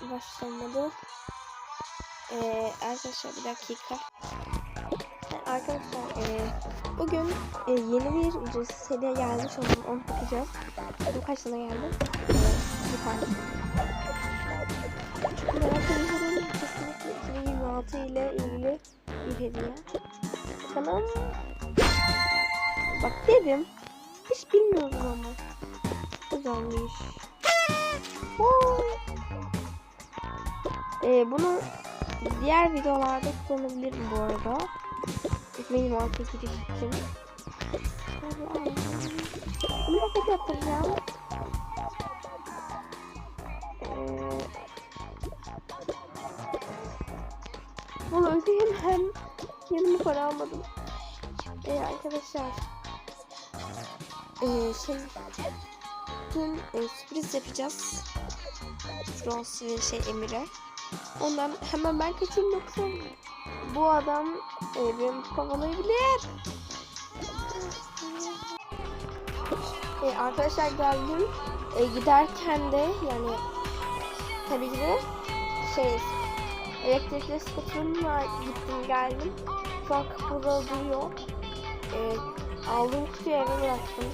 başlamadı. Ee, arkadaşlar bir dakika. Arkadaşlar e, bugün e, yeni bir ücretsiz gelmiş oldum. Onu bakacağız. Bu kaç tane geldi? E, bir tane. Çok merak ediyorum. Kesinlikle 2026 ile ilgili bir hediye. Bakalım. Bak dedim. Hiç bilmiyorum ama. Güzelmiş. Ee, bunu diğer videolarda kullanabilirim bu arada. Benim altı giriş için. Bunu nasıl yapacağım? Ee, bunu ödeyeyim hem yanıma para almadım. Ee, arkadaşlar. Ee, şey Dün e, sürpriz yapacağız. Rose ve şey Emir'e. Ondan hemen ben kaçayım yoksa bu adam e, beni kovalayabilir. E, arkadaşlar geldim. E, giderken de yani tabii ki de şey elektrikli skuterımla gittim geldim. Şu an kapıda duruyor. E, aldığım kutuyu eve bıraktım.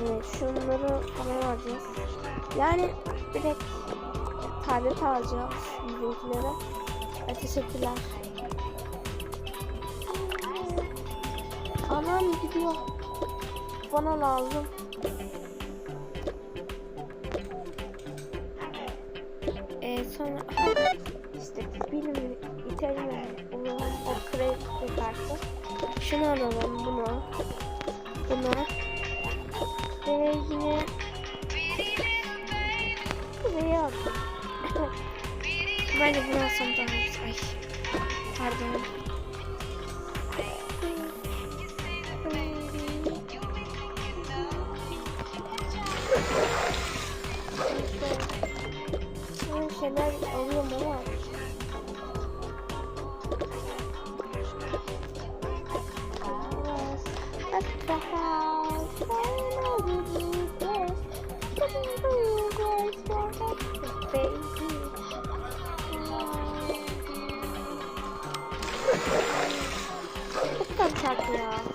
Evet, şunları falan alacağız. Yani direkt tablet alacağız bizimkilere. Evet, teşekkürler. Anam gidiyor. Bana lazım. Ee, sonra işte bilim itelim yani. O kredi kartı. Şunu alalım, bunu. Bunu. Ve yine Bence bunu alsam daha iyi. Ay. Pardon. Şeyler alıyorum ama Çok da